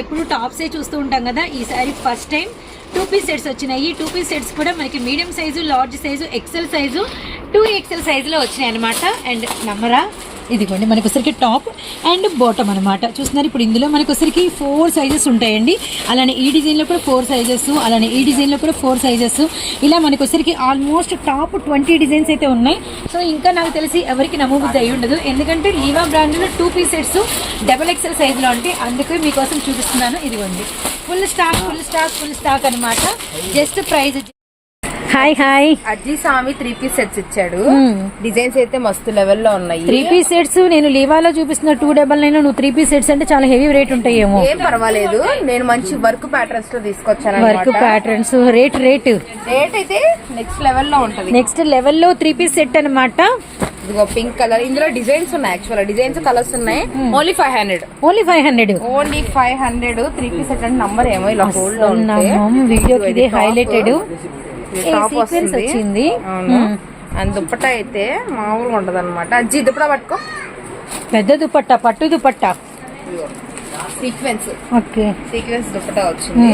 ఎప్పుడు టాప్సే చూస్తూ ఉంటాం కదా ఈసారి first time. Two piece sets వచ్చినాయి. టూ పీస్ సెట్స్ కూడా మనకి medium size large size XL size two XL సైజులో వచ్చినాయి అనమాట అండ్ నమ్మరా? ఇదిగోండి మనకు టాప్ అండ్ బాటమ్ అనమాట చూస్తున్నారు ఇప్పుడు ఇందులో మనకు ఫోర్ సైజెస్ ఉంటాయండి. అలానే ఈ డిజైన్లో కూడా ఫోర్ సైజెస్ అలానే ఈ డిజైన్లో కూడా ఫోర్ సైజెస్. ఇలా మనకు ఆల్మోస్ట్ టాప్ ట్వంటీ డిజైన్స్ అయితే ఉన్నాయి. సో ఇంకా నాకు తెలిసి ఎవరికి నమ్మబుద్ధి అయి ఉండదు. ఎందుకంటే లీవా బ్రాండ్లో two piece sets double XL సైజులో ఉంటాయి. అందుకే మీకోసం చూపిస్తున్నాను. ఇదిగోండి full stock full stock full stock అనమాట జస్ట్ ప్రైస్ హాయ్ హాయ్ అజ్జీ స్వామి త్రీ పీస్ సెట్స్ ఇచ్చాడు. డిజైన్స్ అయితే మస్తు లెవెల్లో ఉన్నాయి. త్రీ పీస్ సెట్స్ నేను లీవాలో చూపిస్తున్న టూ డబల్ నైన్ నువ్వు త్రీ పీస్ సెట్స్ అంటే చాలా హెవీ రేట్ ఉంటాయేమో. ఏం పర్వాలేదు. నేను మంచి వర్క్ ప్యాటర్న్స్లో తీసుకొచ్చాను work patterns rate rate rate అయితే నెక్స్ట్ లెవెల్లో ఉంటది. నెక్స్ట్ లెవెల్లో త్రీ పీస్ సెట్ అనమాట ఇదిగో పింక్ కలర్ ఇందులో డిజైన్స్ ఉన్నాయి యాక్చువల్ డిజైన్స్ కలర్స్ ఉన్నాయి. Only five hundred only five hundred only five hundred three piece set అంటే నంబర్ ఏమో ఇలా హోల్డ్లో ఉంటే. వీడియోకి ఇదే హైలైటెడ్ టాప్ వచ్చింది? అవును. అండ్ దుప్పట అయితే మామూలుగా ఉంటది అనమాట అజ్జి దుప్పట పట్టుకో. పెద్ద దుపట్టా పట్టు dupatta sequence okay. Sequence dupatta వచ్చింది.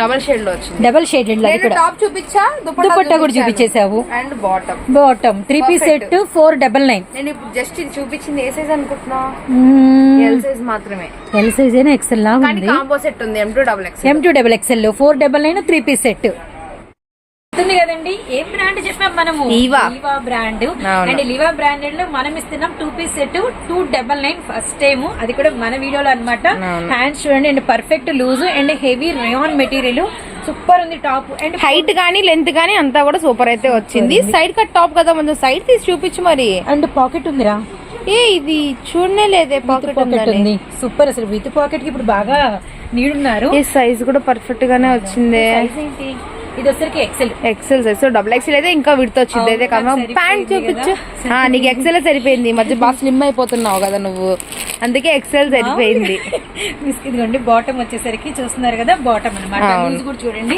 డబల్ షేడ్లో వచ్చింది. డబల్ షేడెడ్ నేను కూడా టాప్ చూపించా దుపట్టా కూడా చూపించేసావు and bottom bottom three piece set four double nine నేను ఇప్పుడు జస్ట్ ఇది చూపించింది ఏ సైజ్ అనుకుంటున్నా? ఎల్ సైజ్ మాత్రమే. ఎల్ సైజ్ అయినా ఎక్సెల్ ఉంది. కాంబో సెట్ ఉంది M two double X M two double XL four double nine three piece set ఉంది కదండి. ఏ బ్రాండ్ చెప్పాం మనము? లీవా. బ్రాండ్. అండ్ లీవా బ్రాండెడ్లో మనం ఇస్తున్నాం two piece set two double nine first time అది కూడా మన వీడియోలో అన్నమాట. అవును. హ్యాండ్స్ చూడండి and perfect loose and heavy rayon material super ఉంది టాప్ అండ్ హైట్ గానీ లెంత్ గానీ అంతా కూడా సూపర్ అయితే వచ్చింది. సైడ్ కట్ టాప్ కదా కొంచెం సైడ్ తీసి చూపించు మరి. అండ్ పాకెట్ ఉందిరా. ఏ ఇది చూడనే లేదే పాకెట్ ఉంది. సూపర్ అసలు. విత్ పాకెట్కి ఇప్పుడు బాగా నీడున్నారు. ఈ సైజ్ కూడా పర్ఫెక్ట్ గానే వచ్చింది? ఇది వచ్చరికి XL XL size. Double XL అయితే ఇంకా విడత వచ్చింది. అయితే కదా. ప్యాంట్ చూపించు నీకు ఎక్సెల్ సరిపోయింది. మధ్య బాగా స్లిమ్ అయిపోతున్నావు కదా నువ్వు. అందుకే ఎక్సెల్ సరిపోయింది. ఇదిగోండి బాటమ్ వచ్చేసరికి చూస్తున్నారు కదా బాటమ్ అనమాట కూడా చూడండి.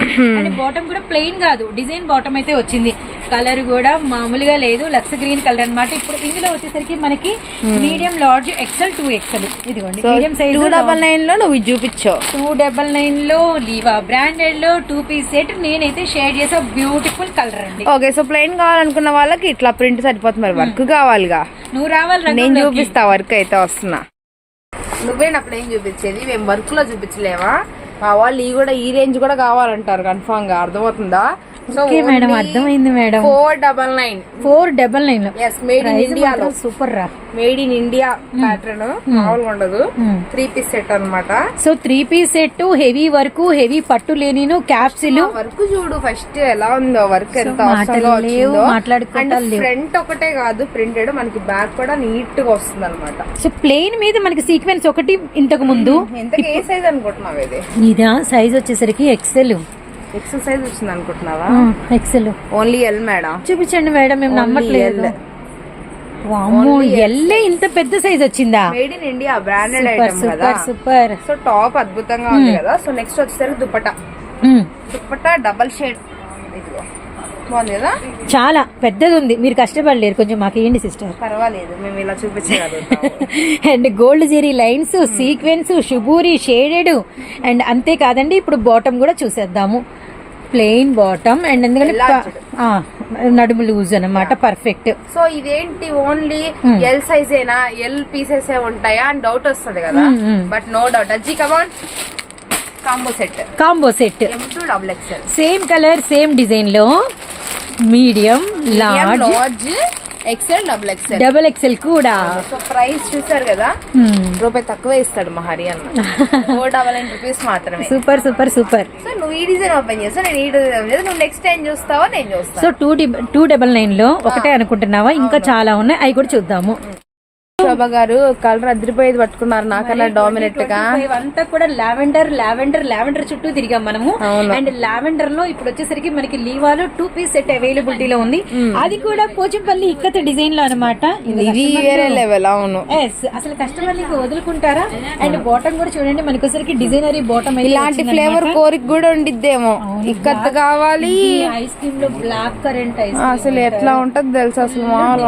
బాటమ్ కూడా ప్లెయిన్ కాదు. డిజైన్ బాటమ్ అయితే వచ్చింది. కలర్ కూడా మామూలుగా లేదు. లక్స్ గ్రీన్ కలర్ అన్నమాట. ఇప్పుడు ఇందులో వచ్చేసరికి మనకి medium large XL two XL ఇదిగోండి. మీడియం సైజ్ టూ డబల్ నైన్లో నువ్వు చూపించావు టూ డబల్ నైన్లో లీవా బ్రాండెడ్లో టూ పీస్ సెట్ నేనైతే షేర్ చేసే బ్యూటిఫుల్ కలర్ అండి. ఓకే సో ప్లెయిన్ కావాలనుకున్న వాళ్ళకి ఇట్లా ప్రింట్ సరిపోతుంది మరి. వర్క్ కావాలిగా. నువ్వు రావాలి నేను. చూపిస్తా వర్క్ అయితే వస్తున్నా. నువ్వే నా ప్లేన్ చూపించేది మేము వర్క్లో చూపించలేవా? మా వాళ్ళు ఈ కూడా ఈ రేంజ్ కూడా కావాలంటారు కన్ఫామ్గా. అర్థమవుతుందా? ఓకే మేడం అర్థమైంది madam four double nine four double nine made in ఇండియాలో సూపర్ రా. మేడ్ ఇన్ ఇండియా ప్యాటర్న్ మామూలుగా ఉండదు. త్రీ పీస్ సెట్ అన్నమాట. So three piece set heavy work heavy పట్టు లేనిను క్యాప్సిల్ వర్క్ చూడు ఫస్ట్ ఎలా ఉందో వర్క్ ఎంత మాటలు అవసరంగా లేవు, వచ్చిందో. మాట్లాడుకోవటాలు లేవు. ఫ్రంట్ ఒకటే కాదు ప్రింటెడ్ మనకి బ్యాక్ కూడా నీట్గా వస్తుంది అనమాట సో ప్లెయిన్ మీద మనకి సీక్వెన్స్ ఒకటి ఇంతకు ముందు. ఎంత ఏ సైజ్ అనుకుంటున్నావు ఇది? ఇదా సైజ్ వచ్చేసరికి ఎక్సెల్ ఎక్సర్సైజ్ వచ్చింది అనుకుంటున్నావా? ఎక్సెల్ ఓన్లీ ఎల్ మేడం చూపించండి మేడం మేము నమ్మట్లేదు. వామ్మో ఎల్లే ఇంత పెద్ద సైజ్ వచ్చిందా? Made in India branded item కదా. సూపర్ సూపర్ సో టాప్ అద్భుతంగా ఉంది కదా. సో నెక్స్ట్ వచ్చేసరికి దుపట్టా దుపట్టా డబల్ షేడ్ ఇదిగో. బాగుంది కదా? చాలా పెద్దది ఉంది మీరు కష్టపడలేరు. కొంచెం మాకు ఏంటి సిస్టర్ పర్వాలేదు. మేము ఇలా చూపించగలుగుతాం. And gold zari lines sequence shibori shaded and అంతే కాదండి ఇప్పుడు బాటమ్ కూడా చూసేద్దాము. ప్లెయిన్ బాటమ్ అండ్ ఎందుకంటే నడుము లూజ్ అన్నమాట పర్ఫెక్ట్ సో ఇదేంటి? ఓన్లీ ఎల్ సైజ్ ఏనా? ఎల్ పీసెస్ ఏ ఉంటాయా? అని డౌట్ వస్తుంది కదా. But no doubt అజ్జి come on combo set combo set double XL same colour same డిజైన్లో medium large large XL double XL double XL కూడా సో ప్రైస్ చూసారు కదా. రూపాయి తక్కువ ఇస్తాడు మా హరి అన్న. ఫోర్ డబల్ నైన్ రూపీస్ మాత్రమే. Super super super. సో నువ్వు ఈ డిజైన్ ఓపెన్ చేస్తావు నేను ఈ డిజైన్ నువ్వు నెక్స్ట్ టైం చూస్తావా నేను చూస్తాను? సో టూ టూ డబల్ నైన్లో ఒకటే అనుకుంటున్నావా? ఇంకా చాలా ఉన్నాయి. అవి కూడా చూద్దాము. శోభ గారు కలర్ అదిరిపోయేది పట్టుకున్నారు నాకన్నా డామినేట్గా. అంతా కూడా లావెండర్ లావెండర్ లావెండర్ చుట్టూ తిరిగాం మనము. అండ్ లావెండర్లో ఇప్పుడు వచ్చేసరికి మనకి లీవాలో టూ పీస్ సెట్ అవైలబిలిటీలో ఉంది. అది కూడా పోచంపల్లి ఇక్కత డిజైన్లో అనమాట ఇది వేరే లెవెల్ అవును. అసలు కస్టమర్లకి వదులుకుంటారా? అండ్ బాటమ్ కూడా చూడండి మనకి వచ్చరికి డిజైనరీ బాటమ్ ఇలాంటి ఫ్లేవర్ కోరిక కూడా ఉండిద్దేమో. ఇక్కత్ కావాలి. ఐస్ క్రీమ్లో బ్లాక్ కరెంట్ ఐస్ అసలు ఎట్లా ఉంటది తెలుసు? అసలు మామూలు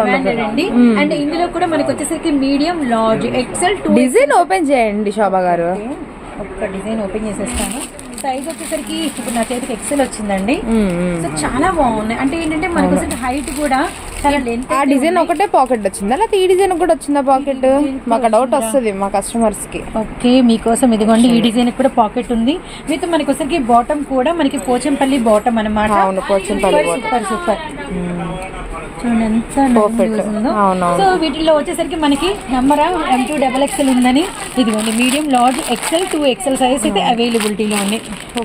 అండ్ ఇందులో కూడా మనకి వచ్చేసరికి medium large XL two design open చేయండి శోభ గారు. ఒక్క డిజైన్ ఓపెన్ చేసేస్తాను. సైజ్ వచ్చేసరికి ఇప్పుడు నా చేతికి ఎక్సెల్ వచ్చిందండి. సో చాలా బాగున్నాయి. అంటే ఏంటంటే మనకు హైట్ కూడా చాలా లెంత్ ఆ డిజైన్ ఒకటే పాకెట్ వచ్చిందా? లేకపోతే ఈ డిజైన్ కూడా వచ్చిందా పాకెట్ మాకు డౌట్ వస్తుంది మా కస్టమర్స్కి. ఓకే మీకోసం ఇదిగోండి ఈ డిజైన్ కూడా పాకెట్ ఉంది. విత్ మనకి వచ్చరికి బాటమ్ కూడా మనకి పోచంపల్లి బాటమ్ అనమాట అవును, పోచంపల్లి సూపర్ సూపర్ చూడండి ఎంత ఉందో. సో వీటిలో వచ్చేసరికి మనకి number M to double XL ఉందని ఇదిగోండి medium large XL two XL size అయితే అవైలబిలిటీలో ఉంది.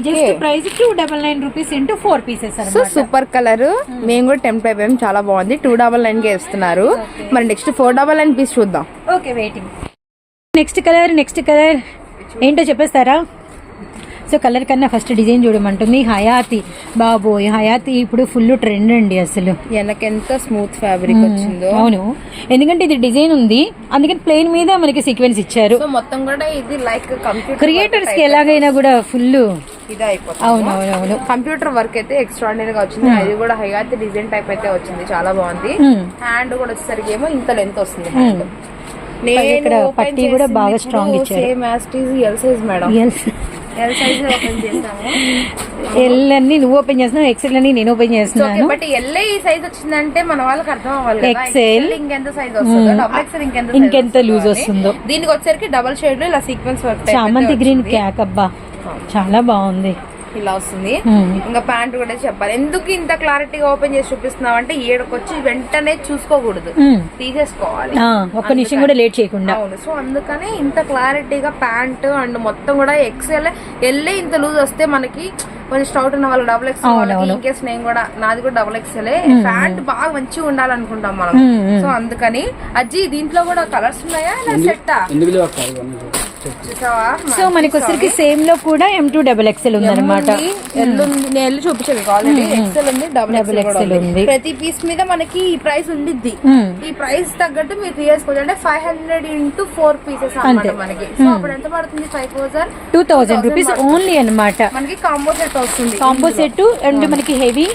Just price two double nine rupees into four pieces so super colour మేము కూడా టెంప్ అయిపోయాం చాలా బాగుంది. టూ డబల్ నైన్కి ఇస్తున్నారు. మరి next four double nine piece చూద్దాం. Okay waiting next colour next colour ఏంటో చెప్పేస్తారా? సో కలర్ కన్నా ఫస్ట్ డిజైన్ చూడమంటుంది. హయాతి బాబోయ్ హయాతి ఇప్పుడు ఫుల్ ట్రెండ్ అండి అసలు. వెనకెంత స్మూత్ ఫ్యాబ్రిక్ వచ్చిందో. అవును. ఎందుకంటే ఇది డిజైన్ ఉంది. అందుకని ప్లేన్ మీద మనకి సీక్వెన్స్ ఇచ్చారు. మొత్తం కూడా ఇది లైక్ కంప్యూటర్ క్రియేటర్స్కి ఎలాగైనా కూడా ఫుల్ ఇది అయిపోతుంది. అవును అవును అవును కంప్యూటర్ వర్క్ అయితే ఎక్స్ట్రాడినరీ గా వచ్చింది. అది కూడా హయాతి డిజైన్ టైప్ అయితే వచ్చింది. చాలా బాగుంది. హ్యాండ్ కూడా వచ్చేసరికి ఏమో ఇంత లెంత్ వస్తుంది. ఇక్కడ పట్టీ కూడా బాగా strong ఇచ్చారు. Same యాస్టీజ్ L size madam L size open చేసాము ఎల్ అన్ని నువ్వు ఓపెన్ చేస్తున్నావు ఎక్సెల్ అన్ని నేను ఓపెన్ చేస్తున్నాను. బట్ ఎల్ ఈ సైజ్ వచ్చిందంటే మన వాళ్ళకి అర్థం అవ్వాలి ఇంకెంత సైజ్ వస్తుందో డబుల్ ఇంకెంత లూజ్. వస్తుందో దీనికి వచ్చేసరికి డబుల్ షేడ్ ఇలా సీక్వెన్స్ వర్క్ చామంతి గ్రీన్ క్యాక్ అబ్బా. చాలా బాగుంది. ఇలా వస్తుంది. ఇంకా ప్యాంట్ కూడా చెప్పాలి. ఎందుకు ఇంత క్లారిటీగా ఓపెన్ చేసి చూపిస్తున్నావు అంటే ఏడకొచ్చి వెంటనే చూసుకోకూడదు. తీసేసుకోవాలి. ఒక్క నిమిషం కూడా లేట్ చేయకుండా. అవును. సో అందుకనే ఇంత క్లారిటీగా ప్యాంట్ అండ్ మొత్తం కూడా ఎక్స్ఎల్ ఎల్లే ఇంత లూజ్ వస్తే మనకి కొంచెం స్టౌట్ ఉన్న వాళ్ళు డబుల్ ఎక్స్ అవును, అవును. ఇన్ కేస్ నేను కూడా నాది కూడా డబుల్ ఎక్స్ఎల్ ప్యాంట్ బాగా మంచిగా ఉండాలనుకుంటాం మనం. సో అందుకని అజ్జి దీంట్లో కూడా కలర్స్ ఉన్నాయా? సెట్టా? సో మనకి వచ్చరికి సేమ్లో కూడా ఎం టూ డబల్ ఎక్సెల్ ఉందన్నమాట. ఉంది, ఎల్ ఉంది నేను ఎల్లు చూపించాను మీకు ఆల్రెడీ ఎక్సెల్ ఉంది డబుల్ Double ఎక్సెల్ XL ఉంది. ప్రతి పీస్ మీద మనకి ఈ ప్రైస్ ఉండిద్ది. Hmm. ఈ ప్రైస్ తగ్గట్టు మీరు తీసుకోవచ్చు అంటే five hundred into four pieces అంతే. మనకి. సో అప్పుడు ఎంత పడుతుంది? Five thousand two thousand rupees only అన్నమాట. మనకి కాంబో సెట్ వస్తుంది కాంబో సెట్ అండ్ మనకి heavy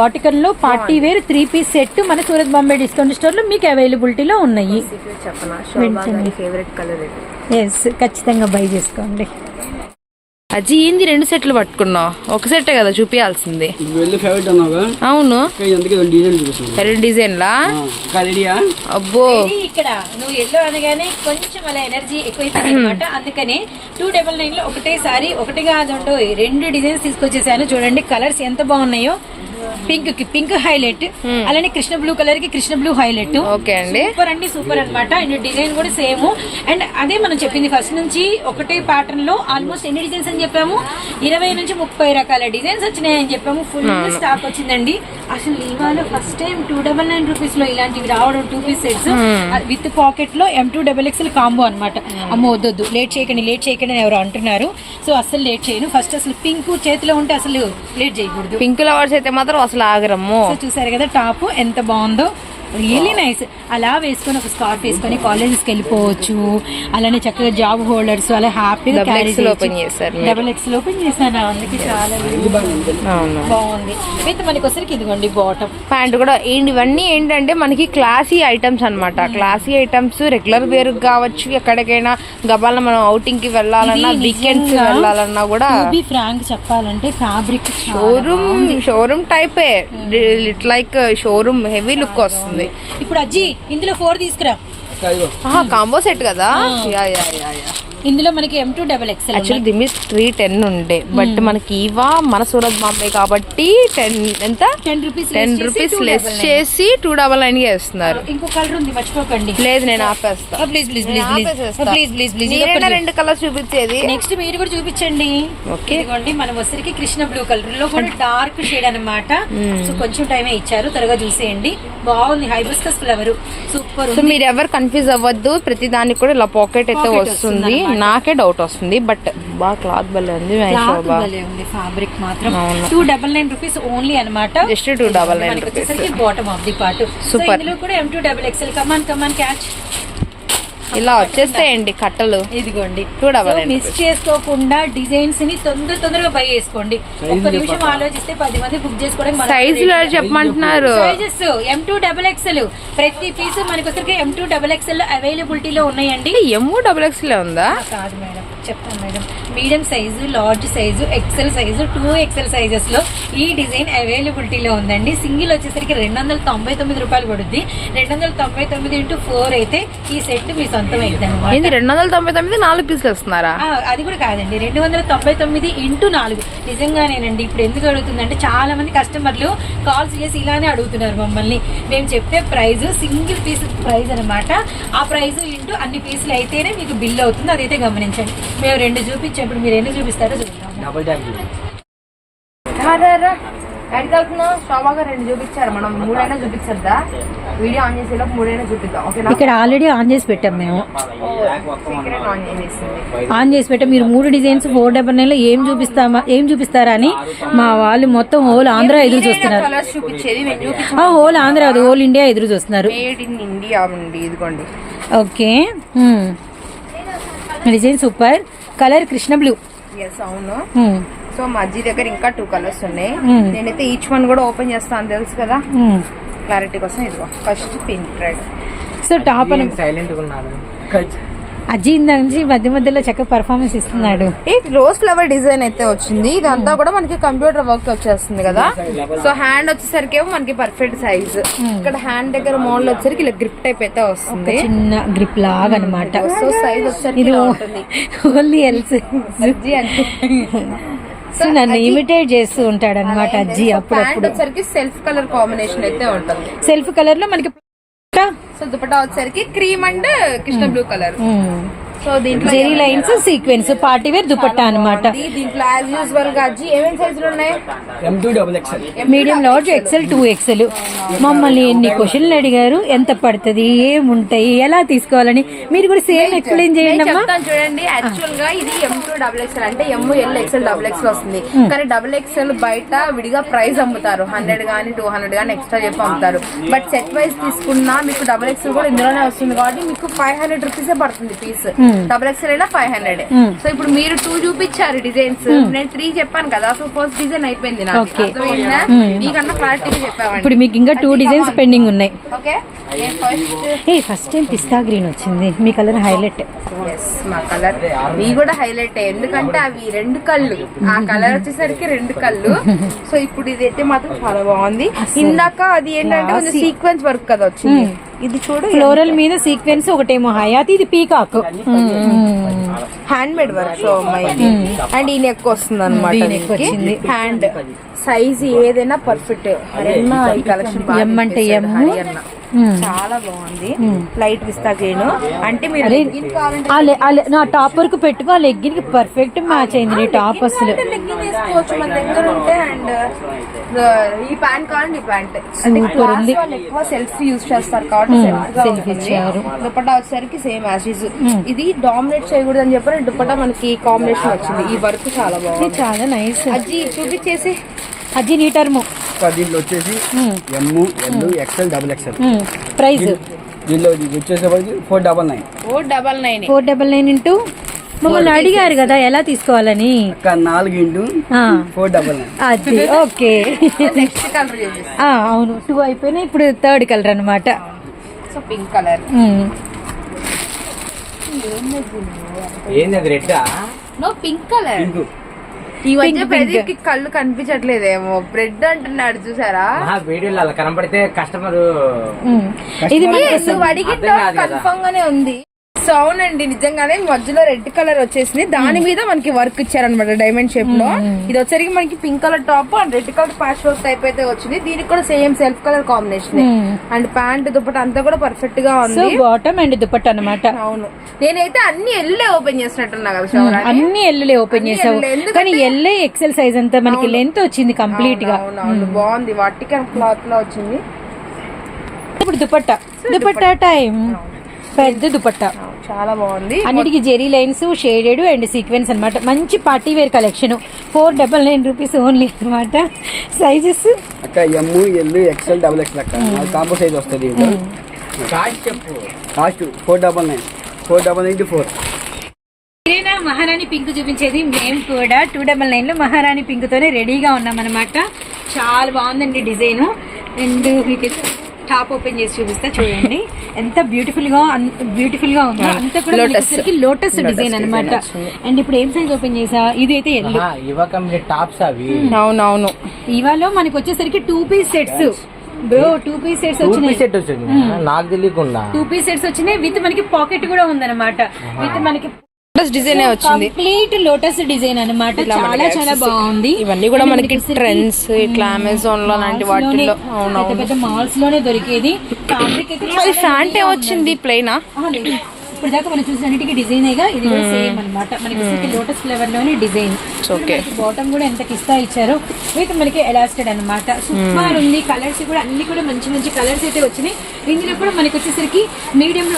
వాటికన్లో party wear three piece set మన సూరత్ బాంబే డిస్కౌంట్ స్టోర్లో మీకు అవైలబిలిటీలో ఉన్నాయి. చెప్పనా? ఫేవరెట్ కలర్ ఎస్ ఖచ్చితంగా బై చేసుకోండి. అజ్జి ఏంది రెండు సెట్లు పట్టుకున్నావు? ఒక సెట్టే కదా చూపించాల్సింది అవును. రెండు డిజైన్లా అబ్బో. ఇది ఇక్కడ. నువ్వు ఎల్లో అనగానే కొంచెం అలా ఎనర్జీ ఎక్కువైపోయింది అనమాట అందుకనే టూ డబల్ నైన్లో ఒకటేసారి ఒకటి కాదు రెండు డిజైన్స్ తీసుకొచ్చేసాను. చూడండి కలర్స్ ఎంత బాగున్నాయో. పింక్కి పింక్ హైలైట్ అలానే కృష్ణ బ్లూ కలర్కి కృష్ణ బ్లూ హైలైట్. ఓకే అండి. సూపర్ అండి సూపర్ అన్నమాట. అండ్ డిజైన్ కూడా సేమ్. అండ్ అదే మనం చెప్పింది ఫస్ట్ నుంచి ఒకటే ప్యాటర్న్లో ఆల్మోస్ట్ ఎన్ని డిజైన్స్ అని చెప్పాము? ఇరవై నుంచి ముప్పై రకాల డిజైన్స్ వచ్చినాయని చెప్పాము. ఫుల్ స్టాక్ వచ్చిందండి. అసలు ఇవాళ first time two double nine రూపీస్లో ఇలాంటివి రావడం టూ పీస్ సెట్స్ విత్ పాకెట్లో M to double XL combo అనమాట అమ్మో వద్దొద్దు. లేట్ చేయకండి లేట్ చేయకండి ఎవరు అంటున్నారు. సో అసలు లేట్ చేయను. ఫస్ట్ అసలు పింక్ చేతిలో ఉంటే అసలు లేట్ చేయకూడదు. పింక్ లవర్స్ అయితే మాత్రం అసలు ఆగరము. చూసారు కదా టాప్ ఎంత బాగుందో. రియల్లీ నైస్ అలా వేసుకొని ఒక స్కార్ఫ్ వేసుకొని కాలేజెస్కి వెళ్ళిపోవచ్చు. అలానే చక్కగా జాబ్ హోల్డర్స్ అలా హ్యాపీగా Double క్యారీ XL open చేశారు. డబుల్ ఎక్స్ ఓపెన్ చేశాను. అందుకే చాలా అవును. బాగుంది. అయితే మనకి వచ్చరికి ఇదిగోండి బాటమ్ ప్యాంట్ కూడా ఏంటి ఇవన్నీ ఏంటంటే మనకి క్లాసీ ఐటమ్స్ అన్నమాట. క్లాసీ ఐటమ్స్ రెగ్యులర్ వేర్ కావచ్చు ఎక్కడికైనా. గబాల మనం అవుటింగ్కి వెళ్ళాలన్నా వీకెండ్స్ వెళ్ళాలన్నా కూడా బీ ఫ్రాంక్ చెప్పాలంటే ఫ్యాబ్రిక్ షోరూమ్ షోరూమ్ టైపే it like showroom heavy look వస్తుంది. ఇప్పుడు అజ్జి ఇందులో ఫోర్ తీసుకురా. కాంబో సెట్ కదా? Yeah yeah yeah yeah. ఇందులో మనకి M to double XL actually దిమిస్ three ten ఉండే. బట్ మనకి ఇవా మన సూరత్ బాంబే కాబట్టి టెన్ ఎంత? Ten rupees ten rupees less చేసి టూ డబల్ నైన్కి వేస్తున్నారు ఇంకో కలర్ ఉంది మర్చిపోకండి. లేదు నేను ఆపేస్తా. Please please please. Please please please మీరేనా రెండు కలర్స్ చూపించేది. నెక్స్ట్ మీరు కూడా చూపించండి. ఓకే. ఇదిగోండి మనం వచ్చరికి కృష్ణ బ్లూ కలర్లో కూడా డార్క్ షేడ్ అన్నమాట. సో కొంచెం టైమే ఇచ్చారు త్వరగా చూసేయండి. బాగుంది హైబిస్కస్ ఫ్లవర్ సూపర్ సో మీరు ఎవరు కన్ఫ్యూజ్ అవ్వద్దు. ప్రతి దానికి కూడా ఇలా పాకెట్ అయితే వస్తుంది. నాకే డౌట్ వస్తుంది బట్ బాగా క్లాత్ భలే ఉంది ఉంది ఫ్యాబ్రిక్ మాత్రం. Two double nine rupees only అనమాట Just 299 rupees. Bottom of the part so Super. ఇందులో కూడా M to double XL come on come on catch ఇలా వచ్చేస్తాయండి కట్టలు. ఇదిగోండి. Nine మిస్ చేసుకోకుండా డిజైన్స్ని తొందర తొందరగా బై చేసుకోండి. ఒక్క నిమిషం ఆలోచిస్తే పది మంది బుక్ చేసుకోవడం సైజు లో చెప్పమంటున్నారు. Sizes M to double XL ప్రతి పీస్ మనకి ఎం టూ డబల్ ఎక్స్ఎల్ అవైలబిలిటీలో ఉన్నాయండి. ఎమ్ము డబుల్ ఎక్స్ ఉందా? కాదు మేడం. చెప్తాను madam. Medium size large size XL size two XL సైజెస్లో ఈ డిజైన్ అవైలబిలిటీలో ఉందండి. సింగిల్ వచ్చేసరికి రెండు వందల తొంభై తొమ్మిది రూపాయలు పడుద్ది. రెండు వందల తొంభై తొమ్మిది ఇంటూ ఫోర్ అయితే ఈ సెట్ మీ సొంతం అయితే ఏంది రెండు వందల తొంభై తొమ్మిది నాలుగు పీసులు వస్తున్నారా? అది కూడా కాదండి. రెండు వందల తొంభై తొమ్మిది ఇంటూ నాలుగు. నిజంగానేనండి ఇప్పుడు ఎందుకు అడుగుతుందంటే చాలా మంది కస్టమర్లు కాల్స్ చేసి ఇలానే అడుగుతున్నారు మమ్మల్ని. మేము చెప్పే ప్రైస్ సింగిల్ పీస్ ప్రైస్ అన్నమాట ఆ ప్రైస్ ఇంటూ అన్ని పీసులు అయితేనే మీకు బిల్ అవుతుంది. అదైతే గమనించండి. మేము రెండు చూపించేప్పుడు మీరు ఎన్ని చూపిస్తారో చూద్దాం డబుల్ ట్యాప్ ఎక్కడికి వెళ్తున్నావు శోభాగా రెండు చూపించారు. మనం మూడైనా చూపించద్దా? వీడియో ఆన్ చేసేలోపు మూడైనా చూపిద్దాం. ఓకేనా? ఇక్కడ ఆల్రెడీ ఆన్ చేసి పెట్టాం మేము. సీక్రెట్ ఆన్ చేసేసింది. ఆన్ చేసి పెట్టాం. మీరు మూడు డిజైన్స్ ఫోర్ డబల్ నైన్లో ఏం చూపిస్తామా ఏం చూపిస్తారా అని మా వాళ్ళు మొత్తం హోల్ ఆంధ్ర ఎదురు చూస్తున్నారు. కలర్స్ చూపించేది మేము చూపించాం ఆ హోల్ ఆంధ్ర అది హోల్ ఇండియా ఎదురు చూస్తున్నారు. మేడ్ ఇన్ ఇండియా అండి ఇదిగోండి. Okay design super. Colour Krishna blue. Yes అవును. సో మా అజ్జి దగ్గర ఇంకా టూ కలర్స్ ఉన్నాయి. నేనైతే ఈచ్ వన్ కూడా ఓపెన్ చేస్తాను తెలుసు కదా. క్లారిటీ కోసం ఇదిగో first pink red so top అని సైలెంట్ ఉన్నాడు. అజ్జి ఇందా నుంచి మధ్య మధ్యలో చక్కగా పర్ఫార్మెన్స్ ఇస్తున్నాడు. ఈ రోజ్ ఫ్లవర్ డిజైన్ అయితే వచ్చింది. ఇదంతా కూడా మనకి కంప్యూటర్ వర్క్ వచ్చేస్తుంది కదా. సో హ్యాండ్ వచ్చేసరికి ఏమో మనకి పర్ఫెక్ట్ సైజ్ ఇక్కడ హ్యాండ్ దగ్గర మోడల్ వచ్చేసరికి ఇలా గ్రిప్ టైప్ అయితే వస్తుంది. చిన్న గ్రిప్ లాగా అనమాట సో సైజ్ వచ్చేసరికి ఓన్లీ ఎల్స్ సో నన్ను ఇమిటేట్ చేస్తూ ఉంటాడు అనమాట అజ్జి అప్పుడప్పుడు. వచ్చేసరికి సెల్ఫ్ కలర్ కాంబినేషన్ అయితే ఉంటుంది. సెల్ఫ్ కలర్లో మనకి సో దుపట్టా వచ్చేసరికి cream and Krishna blue colour so దీంట్లో zari lines sequence party wear dupatta అనమాట బాగుంది. దీంట్లో యాజ్ యూజువల్గా అజ్జి ఏమేమి సైజులు ఉన్నాయి? M to double XL medium large XL two XL మమ్మల్ని ఎన్ని క్వశ్చన్లు అడిగారు? ఎంత పడుతుంది? ఏముంటాయి? ఎలా తీసుకోవాలని? మీరు కూడా సేమ్ ఎక్స్ప్లెయిన్ చేయండి నేను అమ్మా. చెప్తాను చూడండి యాక్చువల్గా ఇది ఎం టూ డబుల్ ఎక్స్ఎల్ అంటే M L XL double XL వస్తుంది. కానీ డబుల్ ఎక్స్ఎల్ బయట విడిగా ప్రైస్ అమ్ముతారు. హండ్రెడ్ గానీ టూ హండ్రెడ్ గానీ ఎక్స్ట్రా చెప్పి అమ్ముతారు. బట్ సెట్ వైజ్ తీసుకున్నా మీకు డబుల్ ఎక్స్ఎల్ కూడా ఇందులోనే వస్తుంది. కాబట్టి మీకు ఫైవ్ హండ్రెడ్ రూపీసే పడుతుంది పీస్ డబుల్ ఎక్స్ఎల్ అయినా ఫైవ్ హండ్రెడ్ సో ఇప్పుడు మీరు టూ చూపించారు డిజైన్స్ నేను త్రీ చెప్పాను కదా సో ఫస్ట్ డిజైన్ అయిపోయింది నాకు. అర్థమైందా? మీకన్నా క్లారిటీగా చెప్పామండి ఇప్పుడు మీకు ఇంకా టూ డిజైన్స్ పెండింగ్ ఉన్నాయి. ఓకే ఫస్ట్ ఏ ఫస్ట్ టైం పిస్తా గ్రీన్ వచ్చింది? మీ కలర్ హైలైట్ మా కలర్ ఇవి కూడా హైలైట్ ఎందుకంటే అవి రెండు కళ్ళు. ఆ కలర్ వచ్చేసరికి రెండు కళ్ళు. సో ఇప్పుడు ఇదైతే మాత్రం చాలా బాగుంది. ఇందాక అది ఏంటంటే కొంచెం సీక్వెన్స్ వర్క్ కదా వచ్చింది. ఇది చూడు ఫ్లోరల్ మీద సీక్వెన్స్ ఒకటేమో హయాతి ఇది peacock hand made work so అమ్మాయికి అండ్ ఈ నెక్ వస్తుంది అనమాట. హ్యాండ్ సైజ్ ఏదైనా పర్ఫెక్ట్ ఈ కలెక్షన్ ఎం అంటే ఎం. చాలా బాగుంది. లైట్ విస్తా గ్రీన్ అంటే మీరు నా టాప్ వరకు పెట్టుకో ఆ లెగ్గిన్కి పర్ఫెక్ట్ మ్యాచ్ అయింది నీ టాప్ అసలు. లెగ్గింగ్ వేసుకోవచ్చు మన దగ్గర ఉంటే అండ్ ఈ ప్యాంట్ కావాలండి ఈ ప్యాంట్ ఉంది. ఎక్కువ సెల్ఫ్ యూజ్ చేస్తారు కాబట్టి self సెల్ఫ్ ఇచ్చారు. దుపట్టా వచ్చేసరికి సేమ్ యూజ్ ఇది డామినేట్ చేయకూడదు అని చెప్పి దుపట్టా మనకి కాంబినేషన్ వచ్చింది. ఈ వర్క్ చాలా బాగుంది. చాలా నైస్ అజ్జి చూపించేసి. నీ టర్మ్ దీంట్లో వచ్చేసి M L XL double XL price? దీనిలో వచ్చేసేపటికి four double nine O double nine. Four double nine into మమ్మల్ని అడిగారు కదా ఎలా తీసుకోవాలని? నాలుగు ఇంటూ ఫోర్ డబల్ నైన్ అది ఓకే. నెక్స్ట్ కలర్ చేసేసి ఆ, అవును. టూ అయిపోయినాయి. ఇప్పుడు థర్డ్ కలర్ అనమాట సో పింక్ కలర్ ఏంది అది? రెడ్డా? No pink. కలర్ ప్రదీప్కి కళ్ళు కనిపించట్లేదేమో. బ్రెడ్ అంటున్నాడు చూసారా? వీడియోలో అలా కనపడితే కస్టమర్ ఇది. కన్ఫర్మ్ గానే ఉంది. సో అవునండి నిజంగానే మధ్యలో రెడ్ కలర్ వచ్చేసింది. దాని మీద మనకి వర్క్ ఇచ్చారనమాట డైమండ్ షేప్లో ఇది వచ్చరికి మనకి pink colour top and red colour patch work type అయితే వచ్చింది. దీనికి కూడా same self colour combination and pant dupatta అంతా కూడా పర్ఫెక్ట్గా ఉంది. బాటమ్ అండ్ దుపట్ట అనమాట అవును. నేనైతే అన్ని ఎల్లే ఓపెన్ చేసినట్టున్నా కదా. అన్ని ఎల్లులే ఓపెన్ చేసావు. కానీ ఎల్లే ఎక్సెల్ సైజ్ అంతా మనకి లెంత్ వచ్చింది కంప్లీట్గా. బాగుంది. వాటికన్ క్లాత్లో వచ్చింది. ఇప్పుడు దుపట్టా దుపట్టా టైం పెద్ద దుపట్టా చాలా బాగుంది. అన్నిటికి zari lines shaded and sequence అన్నమాట. మంచి party wear collection. Four double nine rupees only అనమాట సైజెస్ అక్క M L XL double XL అక్క. కాంబో సైజ్ వస్తుంది కాస్ట్ చెప్పు. Cost four double nine four double nine four మహారాణి పింక్ చూపించేది మేము కూడా. టూ డబల్ నైన్లో మహారాణి పింక్ తోనే రెడీగా ఉన్నాం అనమాట చాలా బాగుందండి డిజైన్. అండ్ మీకు టాప్ ఓపెన్ చేసి చూపిస్తే చూడండి. ఎంత బ్యూటిఫుల్గా బ్యూటిఫుల్గా ఉందో అంత కూడా. లోటస్ డిజైన్ అన్నమాట. అండ్ ఇప్పుడు ఏం సైజ్ ఓపెన్ చేసా? ఇది అయితే టాప్స్ అవి. అవునవును. ఇవాళ మనకి వచ్చేసరికి two piece sets bro two piece sets two వచ్చినాయి. పీస్ సెట్ వచ్చింది. నాకు తెలియకుండా. టూ పీస్ సెట్స్ వచ్చినాయి. విత్ మనకి పాకెట్ కూడా ఉందన్నమాట. విత్ మనకి డిజైన్ వచ్చింది. కంప్లీట్ లోటస్ డిజైన్ అన్నమాట. చాలా చాలా బాగుంది. ఇవన్నీ కూడా మనకి ట్రెండ్స్ ఇట్లా అమెజాన్లో లాంటి వాటిల్లో. పెద్ద మాల్స్లోనే దొరికేది. ఫ్యాంట్ వచ్చింది ప్లెయినా. ఇప్పుడు దాకా మనం చూసిన అన్నిటికీ డిజైన్ ఇది కూడా సేమ్ అన్నమాట. మనకి లోటస్ ఫ్లేవర్లోనే డిజైన్. బాటమ్ కూడా ఎంత కిస్తా ఇచ్చారో విత్ మనకి ఎలాస్టెడ్ అన్నమాట. సూపర్ ఉంది కలర్స్ కూడా అన్ని కూడా మంచి మంచి కలర్స్ అయితే వచ్చినాయి. ఇందులో కూడా మనకి వచ్చేసరికి medium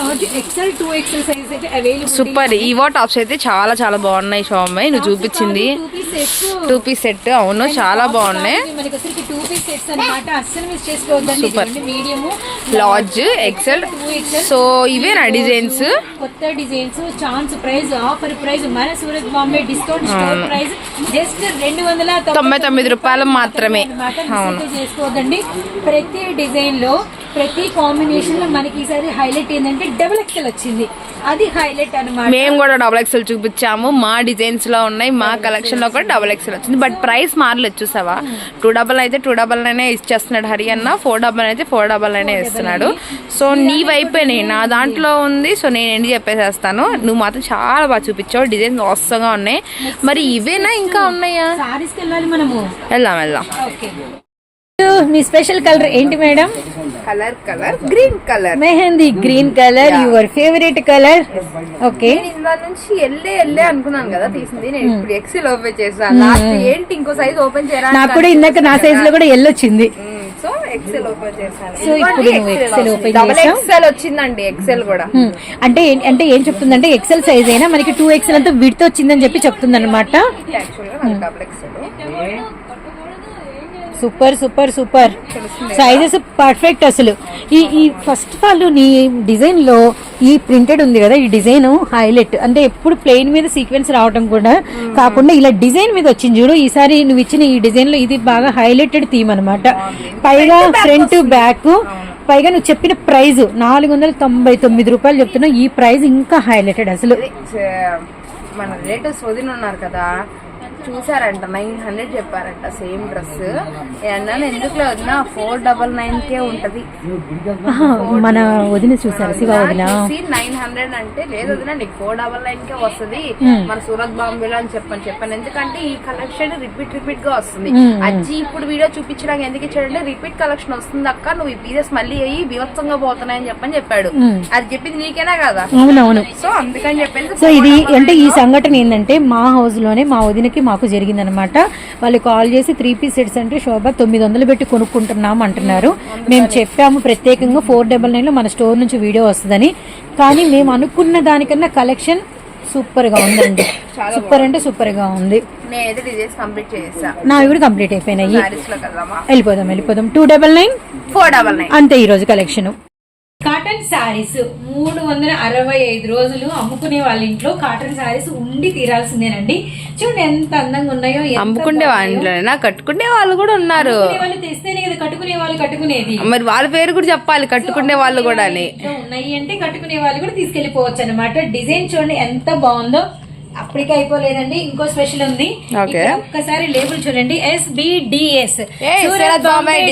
XL two XL size అయితే అవైలబుల్ సూపర్ ఈవో టాప్స్ అయితే చాలా చాలా బాగున్నాయి షోమ్మాయి నువ్వు చూపించింది. టూ పీస్ సెట్ అవును చాలా బాగున్నాయి. మనకి వచ్చరికి టూ పీస్ సెట్స్ అన్నమాట. అస్సలు మిస్ చేసుకోవద్దండి. మీడియం లార్జ్ ఎక్సెల్ సో ఇవేనా డిజైన్స్ కొత్త designs chance price offer price మన Surat Bombay discount store price just రెండు వందల తొంభై తొమ్మిది రూపాయలు మాత్రమే. చేసుకోవద్దండి ప్రతి డిజైన్లో ప్రతి కాంబినేషన్లో మనకి ఈసారి హైలైట్ ఏంటంటే డబుల్ ఎక్సెల్ వచ్చింది. అది హైలైట్ అన్నమాట. మేము కూడా డబుల్ ఎక్స్ఎల్ చూపించాము. మా డిజైన్స్లో ఉన్నాయి మా కలెక్షన్లో కూడా డబుల్ ఎక్స్ఎల్ వచ్చింది. బట్ ప్రైస్ మారలేదు చూసావా? టూ డబల్ అయితే టూ డబల్ అనే ఇచ్చేస్తున్నాడు హరి అన్న. ఫోర్ డబల్ అయితే ఫోర్ డబల్ అనే ఇస్తున్నాడు. సో నీ వైపేనే నా దాంట్లో ఉంది. సో నేను ఏంటి చెప్పేసేస్తాను. నువ్వు మాత్రం చాలా బాగా చూపించావు. డిజైన్స్ వస్తగా ఉన్నాయి. మరి ఇవేనా ఇంకా ఉన్నాయా? వెళ్దాం వెళ్దాం. ఓకే. మీ స్పెషల్ కలర్ ఏంటి madam? Colour colour green colour mehndi green colour your favourite colour okay ఇందా నుంచి ఎల్లే ఎల్లే అనుకున్నాను కదా తీసింది. నేను ఇప్పుడు ఎక్సెల్ ఓపెన్ చేసాను లాస్ట్ ఏంటి ఇంకో సైజ్ ఓపెన్ చేయరా నాకు కూడా ఇందాక నా సైజ్లో కూడా ఎల్ వచ్చింది. సో ఎక్సెల్ ఓపెన్ చేశాను. సో ఇప్పుడు నువ్వు ఎక్సెల్ ఓపెన్ డబుల్ చేసావు. ఎక్సెల్ వచ్చిందండి ఎక్సెల్ కూడా. హ్మ్. అంటే ఏం- అంటే ఏం చెప్తుందంటే ఎక్సెల్ సైజ్ అయినా మనకి టూ ఎక్సెల్ అంతా విడితో వచ్చిందని చెప్పి చెప్తుంది అనమాట యాక్చువల్గా నాకు double XL super super super. Sizes perfect అసలు. ఈ ఈ ఫస్ట్ ఆఫ్ ఆల్ నీ డిజైన్లో ఈ ప్రింటెడ్ ఉంది కదా ఈ డిజైన్ హైలైట్ అంటే ఎప్పుడు ప్లెయిన్ మీద సీక్వెన్స్ రావడం కూడా కాకుండా ఇలా డిజైన్ మీద వచ్చింది చూడు ఈసారి నువ్వు ఇచ్చిన ఈ డిజైన్లో ఇది బాగా హైలైటెడ్ థీమ్ అనమాట పైగా ఫ్రంట్ బ్యాక్ పైగా నువ్వు చెప్పిన ప్రైస్ నాలుగు వందల తొంభై తొమ్మిది రూపాయలు చెప్తున్నావు ఈ ప్రైస్ ఇంకా హైలైటెడ్ అసలు. మన రిలేటివ్స్ వదిన ఉన్నారు కదా చూసారంట నైన్ హండ్రెడ్ చెప్పారంట సేమ్ డ్రెస్. అన్నాను ఎందుకు వదిన ఫోర్ డబల్ నైన్ కే ఉంటది. మన వదిన చూసారు శివ వదిన. నైన్ హండ్రెడ్ అంటే లేదు వదిన నీకు ఫోర్ డబల్ నైన్ కే వస్తుంది. మన సూరత్ బాంబేలో అని చెప్పని చెప్పాను. ఎందుకంటే ఈ కలెక్షన్ రిపీట్ రిపీట్గా వస్తుంది అజ్జి ఇప్పుడు వీడియో చూపించడానికి ఎందుకు ఇచ్చాడంటే రిపీట్ కలెక్షన్ వస్తుంది అక్క నువ్వు ఈ పీసెస్ మళ్ళీ అయ్యి బీభత్సంగా పోతున్నాయని చెప్పని చెప్పాడు. అది చెప్పింది నీకేనా కదా? అవునవును. సో అందుకని చెప్పేసి సో ఇది అంటే ఈ సంఘటన ఏంటంటే మా హౌస్లోనే మా వదినకి మాకు జరిగిందనమాట. వాళ్ళు కాల్ చేసి త్రీ పీస్ సెట్స్ అంటే శోభ తొమ్మిది వందలు పెట్టి కొనుక్కుంటున్నాం అంటున్నారు. మేము చెప్పాము ప్రత్యేకంగా ఫోర్ డబల్ నైన్లో మన స్టోర్ నుంచి వీడియో వస్తుందని. కానీ మేము అనుకున్న దానికన్నా కలెక్షన్ సూపర్గా ఉందండి. సూపర్ అంటే సూపర్గా ఉంది నా కూడా కంప్లీట్ అయిపోయినాయి. వెళ్ళిపోదాం వెళ్ళిపోదాం. Two double nine? Four double nine. అంతే ఈ రోజు కలెక్షన్. కాటన్ శారీస్ మూడు వందల అరవై ఐదు రోజులు అమ్ముకునే వాళ్ళ ఇంట్లో కాటన్ శారీస్ ఉండి తీరాల్సిందేనండి. చూడండి ఎంత అందంగా ఉన్నాయో అమ్ముకునే వాళ్ళైనా కట్టుకునే వాళ్ళు కూడా ఉన్నారు. వాళ్ళు తెస్తేనే కదా కట్టుకునే వాళ్ళు కట్టుకునేది. మరి వాళ్ళ పేరు కూడా చెప్పాలి కట్టుకునే వాళ్ళు కూడా ఉన్నాయి అంటే కట్టుకునే వాళ్ళు కూడా తీసుకెళ్ళిపోవచ్చు అనమాట డిజైన్ చూడండి ఎంత బాగుందో. అప్పటికే అయిపోలేదండి. ఇంకో స్పెషల్ ఉంది. ఒక్కసారి లేబుల్ చూడండి. SBDS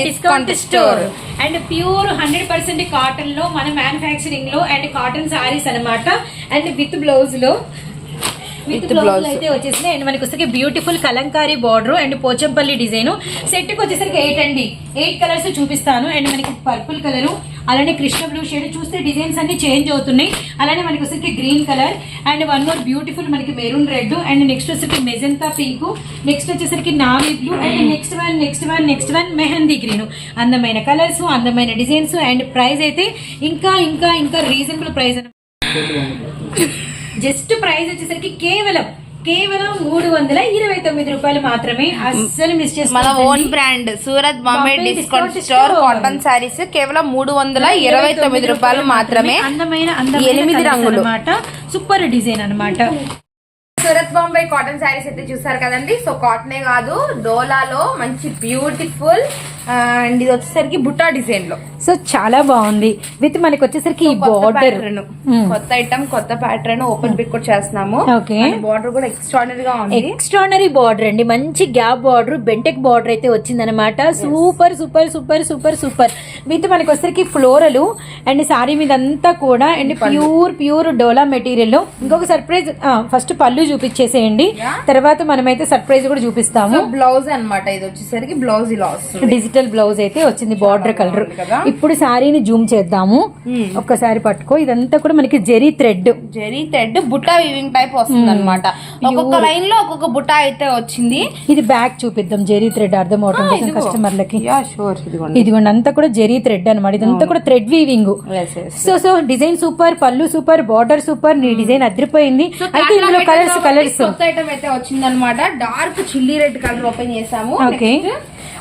discount store and pure hundred percent కాటన్లో మన మ్యానుఫ్యాక్చరింగ్లో అండ్ కాటన్ సారీస్ అన్నమాట. అండ్ విత్ బ్లౌజ్లో. విత్ బ్లౌజ్ అయితే వచ్చేసి అండ్ మనకి వచ్చేసరికి beautiful Kalamkari border and Pochampally design. సెట్కి వచ్చేసరికి ఎయిట్ అండి. ఎయిట్ కలర్స్ చూపిస్తాను. అండ్ మనకి పర్పుల్ కలర్ అలానే కృష్ణ బ్లూ షేడ్ చూస్తే డిజైన్స్ అన్ని చేంజ్ అవుతున్నాయి. అలానే మనకి వచ్చేసరికి green colour and one more beautiful మనకి మెరూన్ రెడ్ అండ్ నెక్స్ట్ వచ్చేసరికి మెజంతా పింక్ నెక్స్ట్ వచ్చేసరికి navy blue and next one next one next one mehndi green అందమైన కలర్స్ అందమైన డిజైన్స్ అండ్ ప్రైస్ అయితే ఇంకా ఇంకా ఇంకా రీజనబుల్ ప్రైస్ జస్ట్ ప్రైస్ వచ్చేసరికి కేవలం కేవలం మూడు వందల ఇరవై తొమ్మిది రూపాయలు మాత్రమే అస్సలు మిస్ మన own brand Surat Bombay discount store. Cotton saris కేవలం మూడు వందల ఇరవై తొమ్మిది రూపాయలు మాత్రమే అందమైన అందమైన ఎనిమిది రంగులు. అన్నమాట సూపర్ డిజైన్ అన్నమాట సూరత్ బాంబే కాటన్ శారీస్ అయితే చూసారు కదండి. సో కాటనే కాదు డోలాలో మంచి బ్యూటిఫుల్ అండ్ ఇది వచ్చేసరికి బుట్టా డిజైన్లో. సో చాలా బాగుంది. విత్ మనకి వచ్చేసరికి ఈ బార్డర్. కొత్త ఐటమ్ కొత్త ప్యాటర్న్ ఓపెన్ పిక్ కూడా చేస్తున్నాము. బార్డర్ కూడా ఎక్స్ట్రాడనరీ గా ఉంది. ఎక్స్ట్రానరీ బార్డర్ అండి. మంచి గ్యాప్ బార్డర్ బెంటెక్ బార్డర్ అయితే వచ్చిందనమాట super super super super super with మనకి వచ్చరికి ఫ్లోరల్ అండ్ సారీ మీద అంతా కూడా and pure pure Dola material ఇంకొక సర్ప్రైజ్ ఫస్ట్ పళ్ళు చూపించేసేయండి. తర్వాత మనమైతే సర్ప్రైజ్ కూడా చూపిస్తాము. బ్లౌజ్ అన్నమాట ఇది వచ్చేసరికి బ్లౌజ్ ఇలా వస్తుంది. డిజిటల్ బ్లౌజ్ అయితే వచ్చింది బార్డర్ కలర్. ఇప్పుడు సారీని జూమ్ చేద్దాము. ఒక్కసారి పట్టుకో. ఇదంతా కూడా మనకి zari thread zari thread butta weaving type వస్తుంది అనమాట ఒక్కొక్క లైన్లో ఒక్కొక్క బుట్టా అయితే వచ్చింది. ఇది బ్యాక్ చూపిద్దాం. జెరీ థ్రెడ్ అర్థం అవటం కోసం కస్టమర్లకి ఇదిగోండి. అంతా కూడా జెరీ థ్రెడ్ అనమాట ఇదంతా కూడా thread weaving. So so design super పళ్ళు సూపర్ బార్డర్ సూపర్ నీ డిజైన్ అదిరిపోయింది. అయితే ఇందులో కలర్స్ కలర్స్ కొత్త ఐటమ్ అయితే వచ్చింది అనమాట dark chilli red colour open చేసాము okay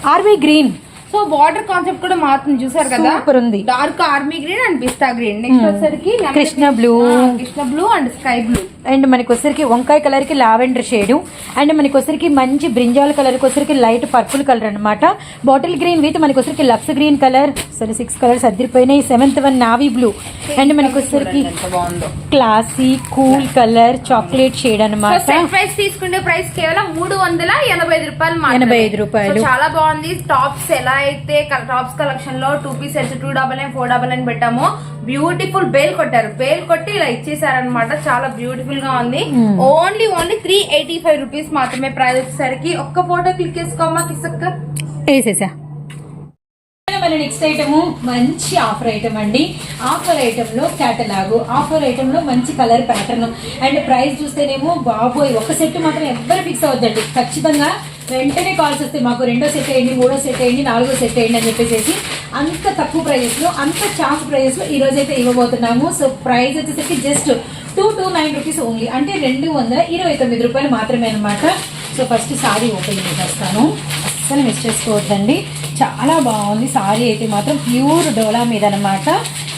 army green so border concept కూడా మారుతుంది చూసారు కదా? సూపర్ ఉంది. Dark army green and pista green. Next వచ్చేసరికి lemon- Krishna blue. Krishna blue and sky blue. And మనకి వచ్చరికి వంకాయ కలర్కి లావెండర్ షేడ్. అండ్ మనకి వచ్చరికి మంచి బ్రింజాల్ కలర్కి వచ్చరికి లైట్ పర్పుల్ కలర్ అన్నమాట. బాటిల్ గ్రీన్ విత్ మనకి వచ్చరికి లక్స్ గ్రీన్ కలర్. సరే six colours అదిరిపోయినాయి seventh one navy blue. And మనకి వచ్చరికి classy cool colour chocolate shade set price తీసుకునే ప్రైస్ కేవలం మూడు వందల ఎనభై ఐదు రూపాయలు. ఎనభై ఐదు రూపాయలు. చాలా బాగుంది. టాప్స్ ఎలా అయితే టాప్స్ కలెక్షన్లో two piece sets two double nine four double nine పెట్టామో. బ్యూటిఫుల్ బేల్ కొట్టారు. బేల్ కొట్టి ఇలా ఇచ్చేసారనమాట చాలా బ్యూటిఫుల్గా ఉంది. Only only three eighty five rupees మాత్రమే ప్రైస్ వచ్చేసరికి. ఒక్క ఫోటో క్లిక్ చేసుకోమా కిసక్క? వేసేసా. మన నెక్స్ట్ ఐటమ్ మంచి ఆఫర్ ఐటమ్ అండి. ఆఫర్ ఐటమ్లో కేటలాగ్ ఆఫర్ ఐటమ్లో మంచి కలర్ ప్యాటర్న్ అండ్ ప్రైస్ చూస్తేనేమో బాబోయ్ ఒక సెట్ మాత్రం ఎవ్వరు ఫిక్స్ అవ్వద్దండి. ఖచ్చితంగా వెంటనే కాల్స్ వస్తే మాకు రెండో సెట్ వేయండి మూడో సెట్ వేయండి నాలుగో సెట్ వేయండి అని చెప్పేసి అంత తక్కువ ప్రైజెస్లో అంత చాఫ్ ప్రైజెస్లో ఈరోజు ఈ రోజు అయితే ఇవ్వబోతున్నాము. సో ప్రైస్ వచ్చేసరికి just two two nine rupees only. అంటే రెండు వందల ఇరవై తొమ్మిది రూపాయలు మాత్రమే అనమాట సో ఫస్ట్ సారీ ఓపెన్ చేసేస్తాను. అస్సలు మిస్ చేసుకోవద్దండి. చాలా బాగుంది. సారీ అయితే మాత్రం ప్యూర్ డోలా మీద అనమాట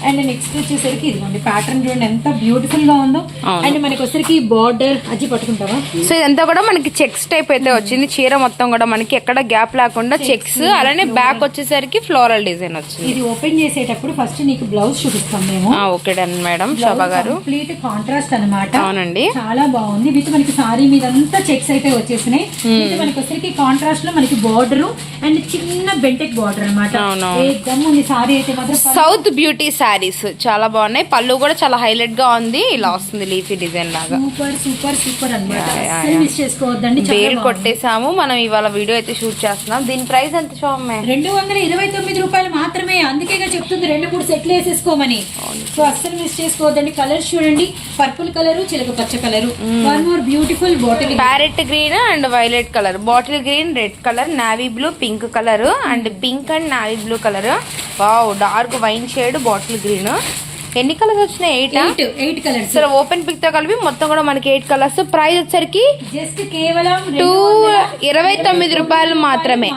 అండ్ నెక్స్ట్ వచ్చేసరికి ఇదిగోండి ప్యాటర్న్ చూడండి ఎంత బ్యూటిఫుల్గా ఉందో. అండ్ మనకి వచ్చేసరికి బార్డర్ అజ్జి పట్టుకుంటావా? సో ఇదంతా కూడా మనకి చెక్స్ టైప్ అయితే వచ్చింది. చీర మొత్తం కూడా మనకి ఎక్కడ గ్యాప్ లేకుండా చెక్స్ అలానే బ్యాక్ వచ్చేసరికి ఫ్లోరల్ డిజైన్ వచ్చింది. ఇది ఓపెన్ చేసేటప్పుడు ఫస్ట్ నీకు బ్లౌజ్ చూపిస్తాం మేము. ఓకే డన్ మేడం శోభా గారు. కంప్లీట్ కాంట్రాస్ట్ అన్నమాట. అవునండి. చాలా బాగుంది. విత్ మనకి సారీ మీద అంతా చెక్స్ అయితే వచ్చేసినాయి. విత్ మనకి వచ్చరికి కాంట్రాస్ట్లో మనకి బార్డర్ అండ్ చిన్న బెంటెక్ బార్డర్ అనమాట. ఏకదమ్ ఉంది సారీ శారీస్ చాలా బాగున్నాయి. పళ్ళు కూడా చాలా హైలైట్గా ఉంది. ఇలా వస్తుంది లీఫీ డిజైన్ లాగా. సూపర్ సూపర్ సూపర్ అనమాట బేల్. కొట్టేసాము. మనం ఇవాళ వీడియో అయితే షూట్ చేస్తున్నాం. దీని ప్రైస్ ఎంత శోభమ్మే రెండు వందల ఇరవై తొమ్మిది రూపాయలు మాత్రమే. అందుకేగా చెప్తుంది రెండు మూడు సెట్లు వేసేసుకోమని. సో అస్సలు మిస్ చేసుకోవద్దండి. కలర్స్ చూడండి. పర్పుల్ కలర్ చిలక పచ్చ colour. One more beautiful bottle. Parrot green and violet colour. Bottle green red colour navy blue pink colour and pink and navy blue colour. Wow dark wine shade bottle green. ఎన్ని colours వచ్చినాయి? Eight eight colours సరే open పిక్తో కలిపి మొత్తం కూడా మనకి eight colours price వచ్చరికి just కేవలం టూ ఇరవై తొమ్మిది రూపాయలు మాత్రమే.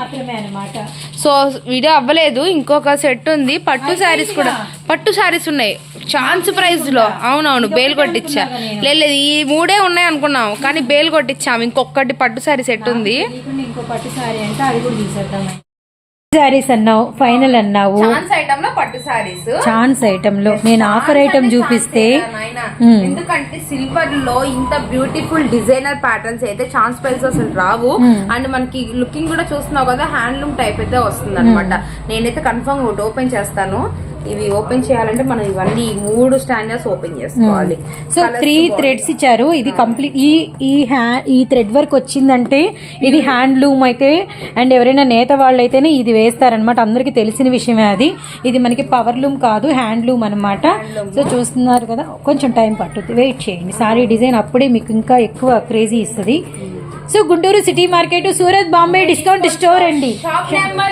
సో వీడియో అవ్వలేదు. ఇంకొక సెట్ ఉంది. పట్టు శారీస్ కూడా. పట్టు శారీస్ ఉన్నాయి. ఛాన్స్ ప్రైస్లో. అవునవును బేల్ కొట్టించా లేదు ఈ మూడే ఉన్నాయి అనుకున్నాం. కానీ బేల్ కొట్టించాము ఇంకొకటి పట్టు శారీ సెట్ ఉంది. ఇంకో పట్టు సారీ అంటే అది కూడా సారీస్ అన్నావు ఫైనల్ అన్నావు. ఛాన్స్ ఐటమ్లో పట్టు శారీస్ ఛాన్స్ ఐటమ్లో నేను ఆఫర్ ఐటమ్ చూపిస్తే. ఎందుకంటే సిల్వర్లో ఇంత బ్యూటిఫుల్ డిజైనర్ ప్యాటర్న్స్ అయితే ఛాన్స్ ప్రైస్ అసలు రావు. అండ్ మనకి లుకింగ్ కూడా చూస్తున్నావు కదా హ్యాండ్లూమ్ టైప్ అయితే వస్తుంది అనమాట నేనైతే కన్ఫర్మ్ ఒకటి ఓపెన్ చేస్తాను. ఇవి ఓపెన్ చేయాలంటే మనం ఇవన్నీ మూడు స్టాండర్స్ ఓపెన్ చేసుకోవాలి. సో త్రీ థ్రెడ్స్ ఇచ్చారు. ఇది కంప్లీట్ ఈ ఈ హ్యా ఈ థ్రెడ్ వర్క్ వచ్చిందంటే ఇది హ్యాండ్లూమ్ అయితే అండ్ ఎవరైనా నేత వాళ్ళు అయితేనే ఇది వేస్తారనమాట అందరికీ తెలిసిన విషయమే అది. ఇది మనకి పవర్ లూమ్ కాదు హ్యాండ్లూమ్ అనమాట సో చూస్తున్నారు కదా కొంచెం టైం పట్టుద్ది. వెయిట్ చేయండి. సారీ డిజైన్ అప్పుడే మీకు ఇంకా ఎక్కువ క్రేజీ ఇస్తుంది. So Guntur city market Surat Bombay discount store అండి.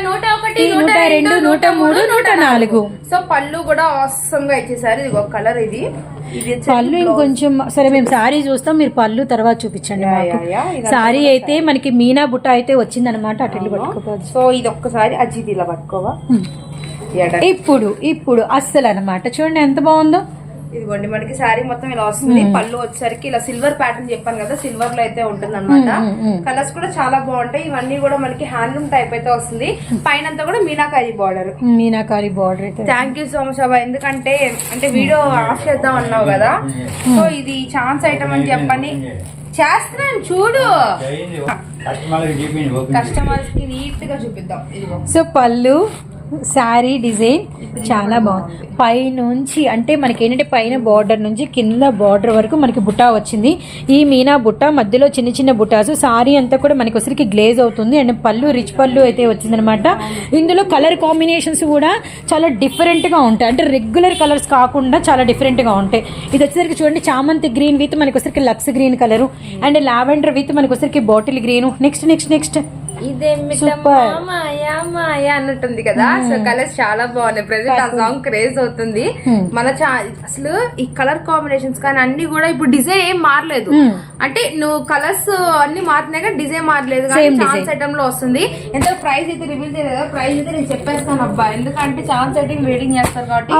నూట ఒకటి నూట రెండు నూట మూడు నూట నాలుగు. సో పళ్ళు కూడా awesome గా ఇచ్చేసారు. ఇది ఒక కలర్ ఇది పళ్ళు ఇంకొంచెం సరే మేము సారీ చూస్తాం మీరు పళ్ళు తర్వాత చూపించండి సారీ అయితే మనకి మీనా బుట్ట అయితే వచ్చిందనమాట అటు పట్టుకోవచ్చు సో ఇది ఒక్కసారి అజ్జి ఇలా పట్టుకోవా. ఇప్పుడు ఇప్పుడు అస్సలు అనమాట చూడండి ఎంత బాగుందో. ఇదిగోండి మనకి శారీ మొత్తం ఇలా వస్తుంది. పళ్ళు వచ్చేసరికి ఇలా సిల్వర్ ప్యాటర్న్ చెప్పాను కదా సిల్వర్లో అయితే ఉంటుంది అనమాట కలర్స్ కూడా చాలా బాగుంటాయి. ఇవన్నీ కూడా మనకి హ్యాండ్లూమ్ టైప్ అయితే వస్తుంది. పైన కూడా మీనాకారి బార్డర్ మీనాకారి బార్డర్ అయితే థ్యాంక్ యూ సో మచ్ అబ్బా. ఎందుకంటే అంటే వీడియో ఆఫ్ చేద్దాం అన్నావు కదా. సో ఇది ఛాన్స్ ఐటమ్ అని చెప్పని చేస్తున్నాను చూడు. కస్టమర్స్కి నీట్గా చూపిద్దాం. ఇదిగో. సో పళ్ళు శారీ డిజైన్ చాలా బాగుంది. పైనుంచి అంటే మనకి ఏంటంటే పైన బార్డర్ నుంచి కింద బార్డర్ వరకు మనకి బుట్టా వచ్చింది. ఈ మీనా బుట్ట మధ్యలో చిన్న చిన్న బుటాసు. సారీ అంతా కూడా మనకి ఒకసారికి గ్లేజ్ అవుతుంది. అండ్ పళ్ళు రిచ్ పళ్ళు అయితే వచ్చిందనమాట ఇందులో కలర్ కాంబినేషన్స్ కూడా చాలా డిఫరెంట్గా ఉంటాయి. అంటే రెగ్యులర్ కలర్స్ కాకుండా చాలా డిఫరెంట్గా ఉంటాయి. ఇది వచ్చేసరికి చూడండి చామంతి గ్రీన్ విత్ మనకి వచ్చరికి Lux green colour and lavender with మనకి వచ్చరికి bottle green next next next మాయా అన్నట్టుంది కదా. సో కలర్స్ చాలా బాగున్నాయి. ప్రెసెంట్ ఆ సాంగ్ క్రేజ్ అవుతుంది. మన చా- అసలు ఈ కలర్ కాంబినేషన్స్ కానీ అన్ని కూడా ఇప్పుడు డిజైన్ ఏం మారలేదు. అంటే నువ్వు కలర్స్ అన్ని మారుతున్నాయి కానీ డిజైన్ మారలేదు. కానీ ఛాన్స్ ఐటమ్లో వస్తుంది. ఎంత ప్రైస్ అయితే రివీల్ చేయలేదు. ప్రైస్ అయితే నేను చెప్పేస్తాను అబ్బా. ఎందుకంటే ఛాన్స్ ఐటమ్ వెయిటింగ్ చేస్తారు కాబట్టి.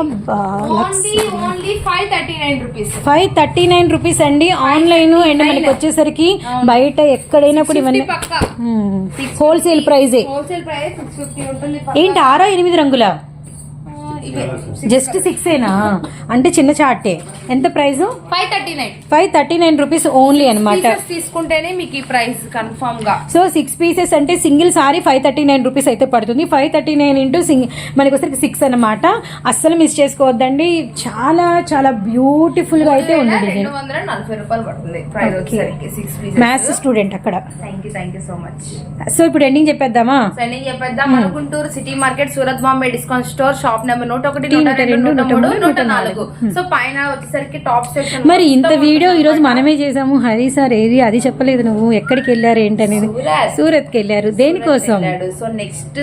Only only five thirty nine rupees five thirty nine rupees అండి. ఆన్లైన్ అండ్ మనకి వచ్చేసరికి. బయట ఎక్కడైనా కూడా ఇవన్నీ హోల్సేల్ ప్రైజే హోల్సేల్ ప్రైస్ సిక్స్ ఫిఫ్టీ ఉంటుంది ఏంటి ఆరో ఎనిమిది రంగుల? జస్ట్ సిక్స్ ఏనా? అంటే చిన్న చార్టే ఎంత price five thirty nine five thirty nine rupees only అనమాట తీసుకుంటేనే మీకు ఈ ప్రైస్ కన్ఫర్మ్గా. సో సిక్స్ పీసెస్ అంటే single sorry five thirty nine rupees అయితే పడుతుంది. ఫైవ్ థర్టీ నైన్ ఇంటూ సింగ్ మనకి సిక్స్ అనమాట అస్సలు మిస్ చేసుకోవద్దండి. చాలా చాలా బ్యూటిఫుల్గా అయితే ఉంది మ్యాథ్స్ స్టూడెంట్ అక్కడ. సో మచ్ సో ఇప్పుడు ఎండింగ్ చెప్పేద్దామా? సెండింగ్ చెప్పేద్దాం. మన Guntur city market Surat Bombay discount store shop number నూట ఒకటి నూట రెండు నూట మూడు నూట నాలుగు. సో పైన వచ్చేసరికి టాప్ సెక్షన్ మరి ఇంత వీడియో ఈ రోజు మనమే చేసాము. హరి సార్ ఏది అది చెప్పలేదు నువ్వు. ఎక్కడికి వెళ్ళారు ఏంటనేది? సూరత్. కి వెళ్ళారు. దేనికోసం? So next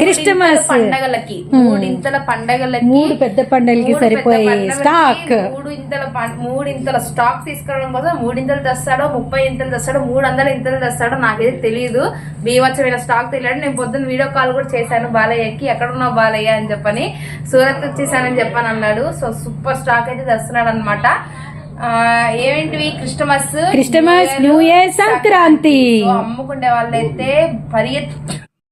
Christmas. పండగలకి. మూడింతల పండగలకి. మూడు పెద్ద పండగలకి సరిపోయే స్టాక్ మూడు ఇంతల మూడు ఇంతల స్టాక్ తీసుకురావడం కోసం మూడు ఇంతలు తెస్తాడో ముప్పై ఇంతలు తెస్తాడో మూడు వందల ఇంతలు తెస్తాడో నాకైతే తెలియదు బీవచ్చమైన స్టాక్ తెలియదు. నేను పొద్దున్న వీడియో కాల్ కూడా చేశాను. బాలయ్యకి ఎక్కడ ఉన్నావు బాలయ్య అని చెప్పని. సూరత్ వచ్చేసానని చెప్పని అన్నాడు సో సూపర్ స్టాక్ అయితే తెస్తున్నాడు అనమాట ఏంటివి Christmas Christmas new year Sankranti. So అమ్ముకునే వాళ్ళైతే పరిగెత్తి